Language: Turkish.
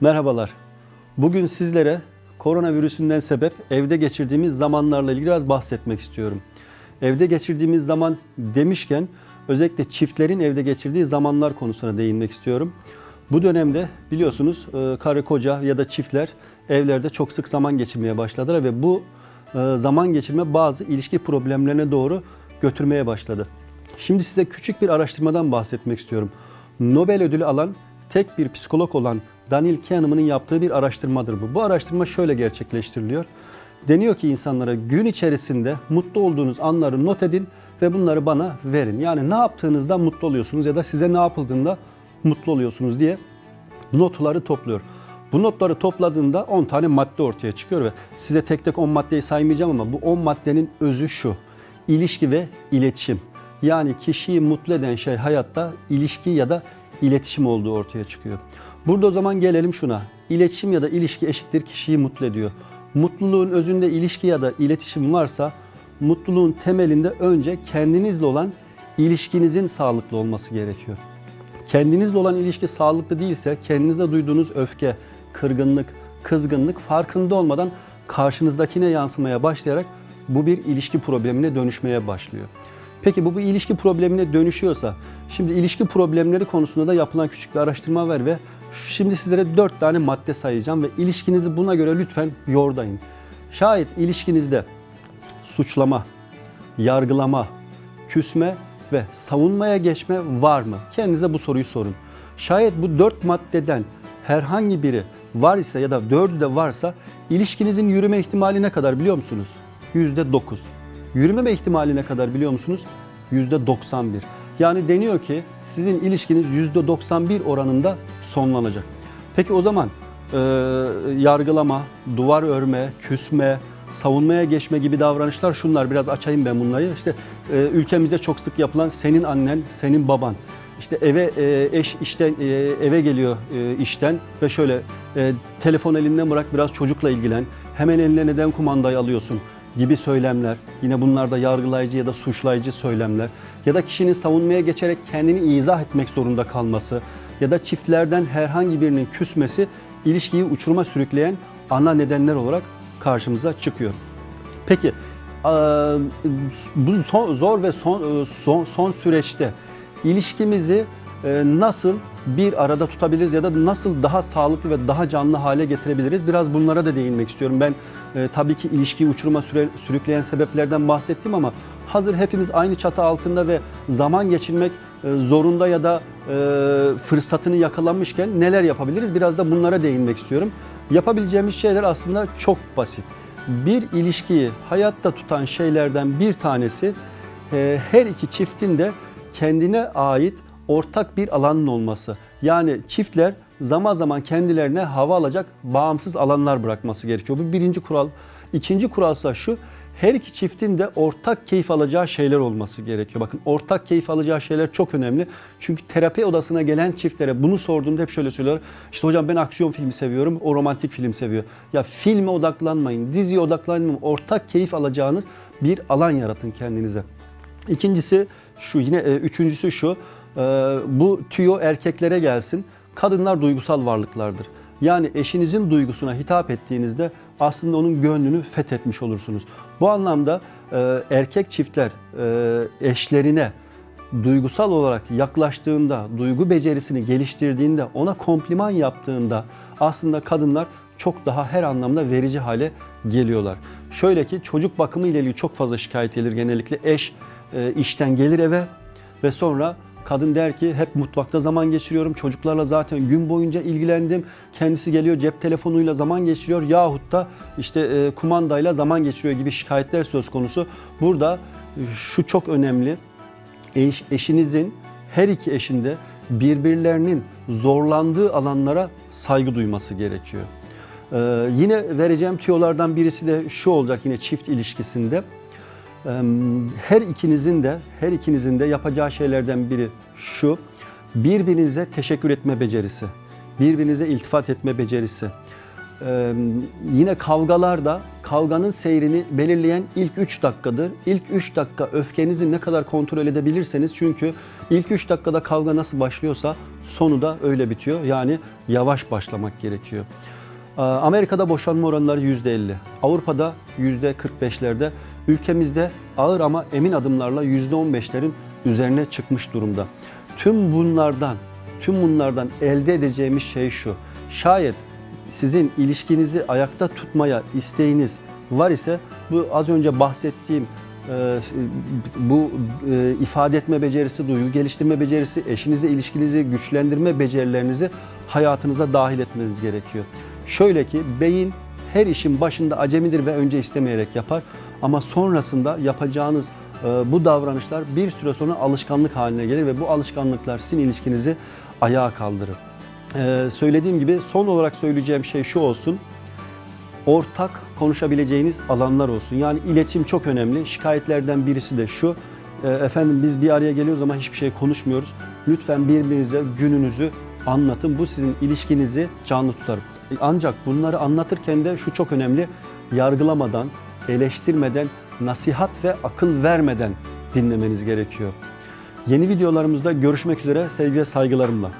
Merhabalar. Bugün sizlere koronavirüsünden sebep evde geçirdiğimiz zamanlarla ilgili biraz bahsetmek istiyorum. Evde geçirdiğimiz zaman demişken özellikle çiftlerin evde geçirdiği zamanlar konusuna değinmek istiyorum. Bu dönemde biliyorsunuz e, karı koca ya da çiftler evlerde çok sık zaman geçirmeye başladılar ve bu e, zaman geçirme bazı ilişki problemlerine doğru götürmeye başladı. Şimdi size küçük bir araştırmadan bahsetmek istiyorum. Nobel ödülü alan tek bir psikolog olan Daniel Kahneman'ın yaptığı bir araştırmadır bu. Bu araştırma şöyle gerçekleştiriliyor. Deniyor ki insanlara gün içerisinde mutlu olduğunuz anları not edin ve bunları bana verin. Yani ne yaptığınızda mutlu oluyorsunuz ya da size ne yapıldığında mutlu oluyorsunuz diye notları topluyor. Bu notları topladığında 10 tane madde ortaya çıkıyor ve size tek tek 10 maddeyi saymayacağım ama bu 10 maddenin özü şu. İlişki ve iletişim. Yani kişiyi mutlu eden şey hayatta ilişki ya da iletişim olduğu ortaya çıkıyor. Burada o zaman gelelim şuna. İletişim ya da ilişki eşittir kişiyi mutlu ediyor. Mutluluğun özünde ilişki ya da iletişim varsa mutluluğun temelinde önce kendinizle olan ilişkinizin sağlıklı olması gerekiyor. Kendinizle olan ilişki sağlıklı değilse kendinize duyduğunuz öfke, kırgınlık, kızgınlık farkında olmadan karşınızdakine yansımaya başlayarak bu bir ilişki problemine dönüşmeye başlıyor. Peki bu bir ilişki problemine dönüşüyorsa, şimdi ilişki problemleri konusunda da yapılan küçük bir araştırma var ve şimdi sizlere 4 tane madde sayacağım ve ilişkinizi buna göre lütfen yordayın. Şayet ilişkinizde suçlama, yargılama, küsme ve savunmaya geçme var mı? Kendinize bu soruyu sorun. Şayet bu dört maddeden herhangi biri var ise ya da dördü de varsa ilişkinizin yürüme ihtimali ne kadar biliyor musunuz? Yüzde dokuz. Yürümeme ihtimali ne kadar biliyor musunuz? Yüzde doksan bir. Yani deniyor ki sizin ilişkiniz yüzde doksan bir oranında sonlanacak. Peki o zaman e, yargılama, duvar örme, küsme, savunmaya geçme gibi davranışlar şunlar. Biraz açayım ben bunları. İşte e, ülkemizde çok sık yapılan senin annen, senin baban. İşte eve e, eş işten e, eve geliyor e, işten ve şöyle e, telefon elinden bırak biraz çocukla ilgilen. Hemen eline neden kumandayı alıyorsun gibi söylemler. Yine bunlar da yargılayıcı ya da suçlayıcı söylemler. Ya da kişinin savunmaya geçerek kendini izah etmek zorunda kalması ya da çiftlerden herhangi birinin küsmesi ilişkiyi uçuruma sürükleyen ana nedenler olarak karşımıza çıkıyor. Peki bu zor ve son, son, son süreçte ilişkimizi nasıl bir arada tutabiliriz ya da nasıl daha sağlıklı ve daha canlı hale getirebiliriz? Biraz bunlara da değinmek istiyorum. Ben e, tabii ki ilişkiyi uçuruma süre- sürükleyen sebeplerden bahsettim ama hazır hepimiz aynı çatı altında ve zaman geçirmek e, zorunda ya da fırsatını yakalamışken neler yapabiliriz? Biraz da bunlara değinmek istiyorum. Yapabileceğimiz şeyler aslında çok basit. Bir ilişkiyi hayatta tutan şeylerden bir tanesi e, her iki çiftin de kendine ait ortak bir alanın olması. Yani çiftler zaman zaman kendilerine hava alacak bağımsız alanlar bırakması gerekiyor. Bu birinci kural. İkinci kuralsa şu, her iki çiftin de ortak keyif alacağı şeyler olması gerekiyor. Bakın ortak keyif alacağı şeyler çok önemli. Çünkü terapi odasına gelen çiftlere bunu sorduğumda hep şöyle söylüyorlar. İşte hocam ben aksiyon filmi seviyorum, o romantik film seviyor. Ya filme odaklanmayın, diziye odaklanmayın. Ortak keyif alacağınız bir alan yaratın kendinize. İkincisi şu yine e, üçüncüsü şu. e, bu tüyo erkeklere gelsin. Kadınlar duygusal varlıklardır. Yani eşinizin duygusuna hitap ettiğinizde aslında onun gönlünü fethetmiş olursunuz. Bu anlamda e, erkek çiftler e, eşlerine duygusal olarak yaklaştığında, duygu becerisini geliştirdiğinde, ona kompliman yaptığında aslında kadınlar çok daha her anlamda verici hale geliyorlar. Şöyle ki çocuk bakımı ile ilgili çok fazla şikayet gelir genellikle. Eş e, işten gelir eve ve sonra kadın der ki hep mutfakta zaman geçiriyorum. Çocuklarla zaten gün boyunca ilgilendim. Kendisi geliyor cep telefonuyla zaman geçiriyor yahut da işte e, kumandayla zaman geçiriyor gibi şikayetler söz konusu. Burada şu çok önemli. Eş, eşinizin her iki eşinde birbirlerinin zorlandığı alanlara saygı duyması gerekiyor. Ee, yine vereceğim tüyolardan birisi de şu olacak yine çift ilişkisinde. Ee, her ikinizin de her ikinizin de yapacağı şeylerden biri şu. Birbirinize teşekkür etme becerisi. Birbirinize iltifat etme becerisi. Ee, yine kavgalarda kavganın seyrini belirleyen ilk 3 dakikadır. İlk 3 dakika öfkenizi ne kadar kontrol edebilirseniz çünkü ilk 3 dakikada kavga nasıl başlıyorsa sonu da öyle bitiyor. Yani yavaş başlamak gerekiyor. Ee, Amerika'da boşanma oranları %50, Avrupa'da %45'lerde, ülkemizde ağır ama emin adımlarla %15'lerin üzerine çıkmış durumda. Tüm bunlardan, tüm bunlardan elde edeceğimiz şey şu. Şayet sizin ilişkinizi ayakta tutmaya isteğiniz var ise bu az önce bahsettiğim e, bu e, ifade etme becerisi, duygu geliştirme becerisi, eşinizle ilişkinizi güçlendirme becerilerinizi hayatınıza dahil etmeniz gerekiyor. Şöyle ki beyin her işin başında acemidir ve önce istemeyerek yapar ama sonrasında yapacağınız bu davranışlar bir süre sonra alışkanlık haline gelir ve bu alışkanlıklar sizin ilişkinizi ayağa kaldırır. Ee, söylediğim gibi son olarak söyleyeceğim şey şu olsun. Ortak konuşabileceğiniz alanlar olsun. Yani iletişim çok önemli. Şikayetlerden birisi de şu. e, efendim biz bir araya geliyoruz ama hiçbir şey konuşmuyoruz. Lütfen birbirinize gününüzü anlatın. Bu sizin ilişkinizi canlı tutar. Ancak bunları anlatırken de şu çok önemli. Yargılamadan, eleştirmeden, nasihat ve akıl vermeden dinlemeniz gerekiyor. Yeni videolarımızda görüşmek üzere sevgi ve saygılarımla.